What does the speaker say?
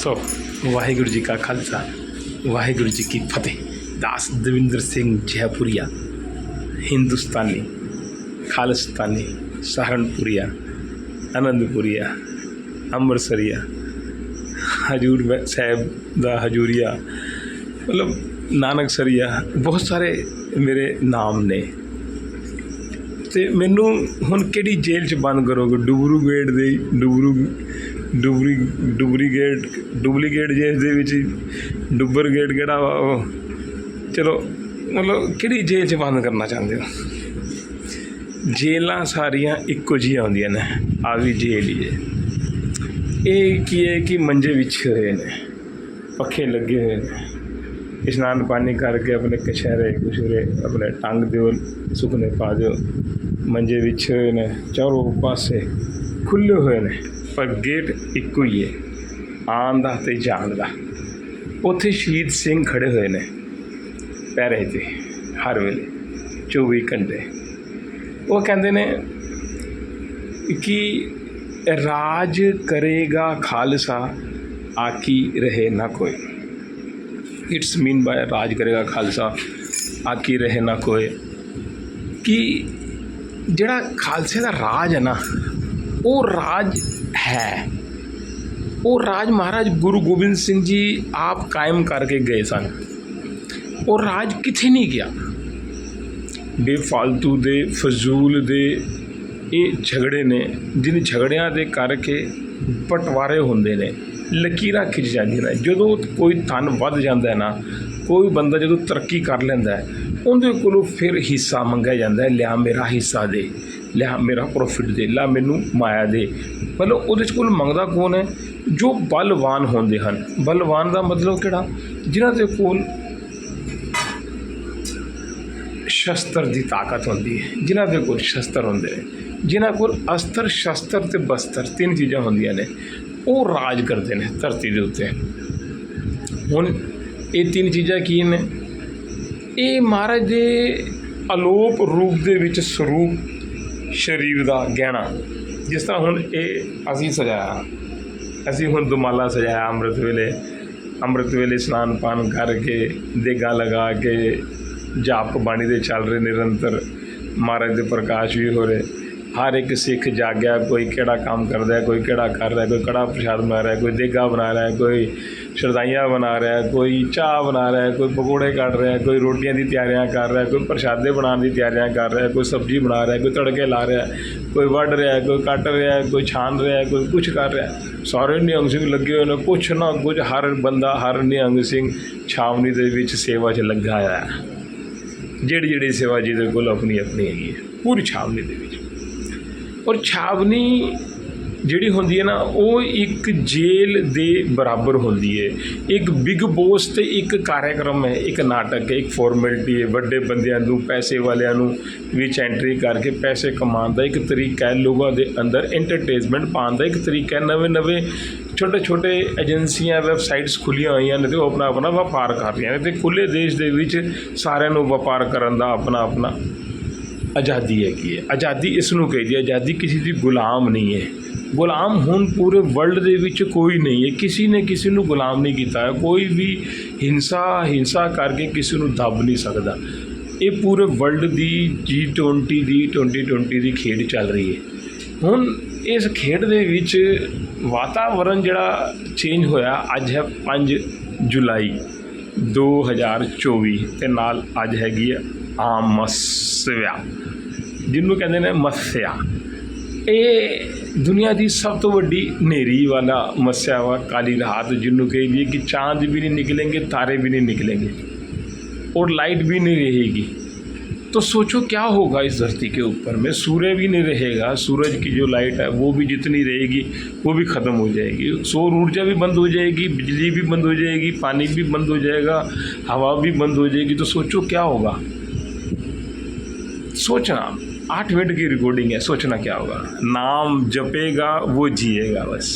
ਸੋ ਵਾਹਿਗੁਰੂ ਜੀ ਕਾ ਖਾਲਸਾ ਵਾਹਿਗੁਰੂ ਜੀ ਕੀ ਫਤਿਹ ਦਾਸ ਦਵਿੰਦਰ ਸਿੰਘ ਜੈਪੁਰੀਆ ਹਿੰਦੁਸਤਾਨੀ ਖਾਲਿਸਤਾਨੀ ਸਹਾਰਨਪੁਰੀਆ ਆਨੰਦਪੁਰੀਆ ਅੰਮ੍ਰਿਤਸਰੀਆ ਹਜੂਰ ਸਾਹਿਬ ਦਾ ਹਜੂਰੀਆ ਮਤਲਬ ਨਾਨਕਸਰੀਆ ਬਹੁਤ ਸਾਰੇ ਮੇਰੇ ਨਾਮ ਨੇ ਤੇ ਮੈਨੂੰ ਹੁਣ ਕਿਹੜੀ ਜੇਲ੍ਹ 'ਚ ਬੰਦ ਕਰੋਗੇ ਡੁਬਰੂ ਗੇਟ ਦੇ ਡੁਬਰੂ ਡੁਬਰੀ ਡੁਬਰੀ ਗੇਟ ਡੁਪਲੀਕੇਟ ਜੇਲ੍ਹ ਦੇ ਵਿੱਚ ਡੁੱਬਰ ਗੇਟ ਕਿਹੜਾ ਵਾ ਉਹ? ਚਲੋ, ਮਤਲਬ ਕਿਹੜੀ ਜੇਲ੍ਹ 'ਚ ਬੰਦ ਕਰਨਾ ਚਾਹੁੰਦੇ ਹੋ? ਜੇਲਾਂ ਸਾਰੀਆਂ ਇੱਕੋ ਜਿਹੀਆਂ ਹੁੰਦੀਆਂ ਨੇ ਆ ਵੀ ਜੇਲ੍ਹ ਹੀ ਹੈ। ਇਹ ਕੀ ਹੈ ਕਿ ਮੰਜੇ ਵਿਛੇ ਹੋਏ ਨੇ, ਪੱਖੇ ਲੱਗੇ ਹੋਏ ਨੇ। ਇਸ਼ਨਾਨ ਪਾਣੀ ਕਰਕੇ ਆਪਣੇ ਕਛਹਿਰੇ, ਕੁਸ਼ਰੇ ਆਪਣੇ ਟੰਗ ਦਿਓ ਸੁਖਨੇ ਪਾ ਦਿਓ। ਮੰਜੇ ਵਿਛੇ ਹੋਏ ਨੇ, ਚਾਰੋਂ ਪਾਸੇ ਖੁੱਲੇ ਹੋਏ ਨੇ। ਪਰ ਗੇਟ ਇੱਕੋ ਹੀ ਹੈ ਆਉਣ ਦਾ ਤੇ ਜਾਣ ਦਾ। ਉੱਥੇ ਸ਼ਹੀਦ ਸਿੰਘ ਖੜੇ ਹੋਏ ਨੇ। ਪਹਿਰੇ ਤੇ ਹਰ ਵੇਲੇ 24 ਘੰਟੇ। ਉਹ ਕਹਿੰਦੇ ਨੇ ਕਿ ਰਾਜ ਕਰੇਗਾ ਖਾਲਸਾ ਆਕੀ ਰਹੇ ਨਾ ਕੋਈ। ਇਟਸ ਮੀਨ ਬਾय ਰਾਜ ਕਰੇਗਾ ਖਾਲਸਾ ਆਕੀ ਰਹੇ ਨਾ ਕੋਈ। ਕਿ ਜਿਹੜਾ ਖਾਲਸੇ ਦਾ ਰਾਜ ਹੈ ਨਾ, ਉਹ ਰਾਜ ਹੈ ਉਹ ਰਾਜ ਮਹਾਰਾਜ ਗੁਰੂ ਗੋਬਿੰਦ ਸਿੰਘ ਜੀ ਆਪ ਕਾਇਮ ਕਰਕੇ ਗਏ ਸਨ ਉਹ ਰਾਜ ਕਿੱਥੇ ਨਹੀਂ ਗਿਆ ਬੇਫਾਲਤੂ ਦੇ ਫਜ਼ੂਲ ਦੇ ਇਹ ਝਗੜੇ ਨੇ ਜਿਨ ਝਗੜਿਆਂ ਦੇ ਕਰਕੇ ਬਟਵਾਰੇ ਹੁੰਦੇ ਨੇ ਲਕੀਰਾਂ ਖਿੱਚ ਜਾਂਦੀਆਂ ਨੇ ਜਦੋਂ ਕੋਈ ਧਨ ਵੱਧ ਜਾਂਦਾ ਹੈ ਨਾ ਕੋਈ ਬੰਦਾ ਜਦੋਂ ਤਰੱਕੀ ਕਰ ਲੈਂਦਾ ਹੈ ਉਹਦੇ ਕੋਲੋਂ ਫਿਰ ਹਿੱਸਾ ਮੰਗਿਆ ਜਾਂਦਾ ਹੈ ਲਿਆ ਮੇਰਾ ਹਿੱਸਾ ਦੇ ਲਿਆ, ਮੇਰਾ ਪ੍ਰੋਫਿਟ ਦੇ ਲਾ ਮੈਨੂੰ ਮਾਇਆ ਦੇ। ਮਤਲਬ ਉਹਦੇ ਚ ਕੋਲ ਮੰਗਦਾ ਕੌਣ ਹੈ? ਜੋ ਬਲਵਾਨ ਹੁੰਦੇ ਹਨ। ਬਲਵਾਨ ਦਾ ਮਤਲਬ ਕਿਹੜਾ? ਜਿਨ੍ਹਾਂ ਦੇ ਕੋਲ ਸ਼ਸਤਰ ਦੀ ਤਾਕਤ ਹੁੰਦੀ ਹੈ। ਜਿਨ੍ਹਾਂ ਦੇ ਕੋਲ ਸ਼ਸਤਰ ਹੁੰਦੇ ਨੇ। ਜਿਨ੍ਹਾਂ ਕੋਲ ਅਸਤਰ, ਸ਼ਸਤਰ ਤੇ ਬਸਤਰ, ਤਿੰਨ ਚੀਜ਼ਾਂ ਹੁੰਦੀਆਂ ਨੇ। ਉਹ ਰਾਜ ਕਰਦੇ ਨੇ ਧਰਤੀ ਦੇ ਉੱਤੇ। ਹੁਣ ਇਹ ਤਿੰਨ ਚੀਜ਼ਾਂ ਕੀ ਨੇ? ਇਹ ਮਹਾਰਾਜ ਦੇ ਅਲੋਪ ਰੂਪ ਦੇ ਵਿੱਚ ਸਰੂਪ ਸਰੀਰ ਦਾ ਗਹਿਣਾ। ਜਿਸ ਤਰ੍ਹਾਂ ਹੁਣ ਇਹ ਅਸੀਂ ਸਜਾਇਆ। ਅਸੀਂ ਹੁਣ ਦੁਮਾਲਾ ਸਜਾਇਆ ਅੰਮ੍ਰਿਤ ਵੇਲੇ। ਅੰਮ੍ਰਿਤ ਵੇਲੇ ਇਸ਼ਨਾਨ ਪਾਨ ਕਰਕੇ, ਦੇਗਾ ਲਗਾ ਕੇ ਜਾਪ ਬਾਣੀ ਦੇ ਚੱਲ ਰਹੇ ਨਿਰੰਤਰ। ਮਹਾਰਾਜ ਦੇ ਪ੍ਰਕਾਸ਼ ਵੀ ਹੋ ਰਹੇ। ਹਰ ਇੱਕ ਸਿੱਖ ਜਾਗਿਆ ਕੋਈ ਕਿਹੜਾ ਕੰਮ ਕਰਦਾ ਹੈ ਕੋਈ ਕਿਹੜਾ ਕਰ ਰਿਹਾ ਕੋਈ ਕੜਾ ਪ੍ਰਸ਼ਾਦ ਬਣਾ ਰਿਹਾ ਕੋਈ ਦੇਗਾ ਬਣਾ ਰਿਹਾ ਕੋਈ ਸ਼ਰਦਾਈਆਂ ਬਣਾ ਰਿਹਾ ਕੋਈ ਚਾਹ ਬਣਾ ਰਿਹਾ ਕੋਈ ਪਕੌੜੇ ਕੱਢ ਰਿਹਾ ਕੋਈ ਰੋਟੀਆਂ ਦੀ ਤਿਆਰੀਆਂ ਕਰ ਰਿਹਾ ਕੋਈ ਪ੍ਰਸ਼ਾਦੇ ਬਣਾਉਣ ਦੀ ਤਿਆਰੀਆਂ ਕਰ ਰਿਹਾ ਕੋਈ ਸਬਜ਼ੀ ਬਣਾ ਰਿਹਾ ਕੋਈ ਤੜਕੇ ਲਾ ਰਿਹਾ ਕੋਈ ਵੱਢ ਰਿਹਾ ਕੋਈ ਕੱਟ ਰਿਹਾ ਕੋਈ ਛਾਣ ਰਿਹਾ ਕੋਈ ਕੁਝ ਕਰ ਰਿਹਾ ਸਾਰੇ ਨਿਹੰਗ ਸਿੰਘ ਲੱਗੇ ਹੋਏ ਨੇ ਕੁਛ ਨਾ ਕੁਝ ਹਰ ਬੰਦਾ ਹਰ ਨਿਹੰਗ ਸਿੰਘ ਛਾਵਨੀ ਦੇ ਵਿੱਚ ਸੇਵਾ 'ਚ ਲੱਗਾ ਆ ਜਿਹੜੀ ਜਿਹੜੀ ਸੇਵਾ ਜਿਹਦੇ ਕੋਲ ਆਪਣੀ ਆਪਣੀ ਹੈਗੀ ਹੈ ਪੂਰੀ ਛਾਵਨੀ ਦੇ ਵਿੱਚ ਔਰ ਛਾਵਨੀ ਜਿਹੜੀ ਹੁੰਦੀ ਹੈ ਨਾ, ਉਹ ਇੱਕ ਜੇਲ੍ਹ ਦੇ ਬਰਾਬਰ ਹੁੰਦੀ ਹੈ। ਇੱਕ ਬਿਗ ਬੋਸ ਤੇ ਇੱਕ ਕਾਰਿਆਕਰਮ ਹੈ, ਇੱਕ ਨਾਟਕ ਹੈ, ਇੱਕ ਫਾਰਮੈਲਿਟੀ ਹੈ। ਵੱਡੇ ਬੰਦਿਆਂ ਨੂੰ, ਪੈਸੇ ਵਾਲਿਆਂ ਨੂੰ ਵਿੱਚ ਐਂਟਰੀ ਕਰਕੇ ਪੈਸੇ ਕਮਾਉਣ ਦਾ ਇੱਕ ਤਰੀਕਾ ਹੈ, ਲੋਕਾਂ ਦੇ ਅੰਦਰ ਐਂਟਰਟੇਨਮੈਂਟ ਪਾਉਣ ਦਾ ਇੱਕ ਤਰੀਕਾ ਹੈ। ਨਵੇਂ ਨਵੇਂ ਛੋਟੇ ਛੋਟੇ ਏਜੰਸੀਆਂ ਵੈਬਸਾਈਟਸ ਖੁੱਲੀਆਂ ਹੋਈਆਂ ਨੇ ਤੇ ਉਹ ਆਪਣਾ ਆਪਣਾ ਵਪਾਰ ਕਰ ਰਹੀਆਂ ਨੇ ਤੇ ਖੁੱਲੇ ਦੇਸ਼ ਦੇ ਵਿੱਚ ਸਾਰਿਆਂ ਨੂੰ ਵਪਾਰ ਕਰਨ ਦਾ ਆਪਣਾ ਆਪਣਾ ਆਜ਼ਾਦੀ ਹੈਗੀ ਹੈ। ਆਜ਼ਾਦੀ ਇਸ ਨੂੰ ਕਹਿੰਦੀ ਹੈ, ਆਜ਼ਾਦੀ ਕਿਸੇ ਦੀ ਗੁਲਾਮ ਨਹੀਂ ਹੈ। ਗੁਲਾਮ ਹੁਣ ਪੂਰੇ ਵਰਲਡ ਦੇ ਵਿੱਚ ਕੋਈ ਨਹੀਂ ਹੈ। ਕਿਸੇ ਨੇ ਕਿਸੇ ਨੂੰ ਗੁਲਾਮ ਨਹੀਂ ਕੀਤਾ ਹੈ ਕੋਈ ਵੀ ਹਿੰਸਾ ਹਿੰਸਾ ਕਰਕੇ ਕਿਸੇ ਨੂੰ ਦੱਬ ਨਹੀਂ ਸਕਦਾ। ਇਹ ਪੂਰੇ ਵਰਲਡ ਦੀ G20 ਦੀ 2020 ਦੀ ਖੇਡ ਚੱਲ ਰਹੀ ਹੈ। ਹੁਣ ਇਸ ਖੇਡ ਦੇ ਵਿੱਚ ਵਾਤਾਵਰਣ ਜਿਹੜਾ ਚੇਂਜ ਹੋਇਆ, ਅੱਜ ਹੈ 5 ਜੁਲਾਈ 2024 ਤੇ ਨਾਲ ਅੱਜ ਹੈਗੀ ਹੈ ਆਮਸਿਆ ਜਿਹਨੂੰ ਕਹਿੰਦੇ ਨੇ ਮਸਿਆ ਇਹ ਦੁਨੀਆ ਦੀ ਸਭ ਤੋਂ ਵੱਡੀ ਨੇਰੀ ਵਾਲਾ ਮਸਿਆ ਵਾ ਕਾਲੀ ਰਾਤ ਜਿਹਨੂੰ दिए ਕਿ ਚਾਂਦ ਵੀ ਨਹੀਂ निकलेंगे ਤਾਰੇ भी नहीं निकलेंगे, और लाइट भी नहीं रहेगी। तो सोचो क्या होगा इस धरती के ऊपर में? सूर्य भी नहीं रहेगा, सूरज की जो लाइट है, वो भी जितनी रहेगी, वो भी ख़त्म हो जाएगी। सौर ऊर्जा भी बंद हो जाएगी, बिजली भी बंद हो जाएगी, पानी भी बंद हो जाएगा, हवा भी बंद हो जाएगी। तो सोचो क्या होगा? सोचना आठ मिनट की रिकॉर्डिंग है सोचना क्या होगा नाम जपेगा वो जिएगा बस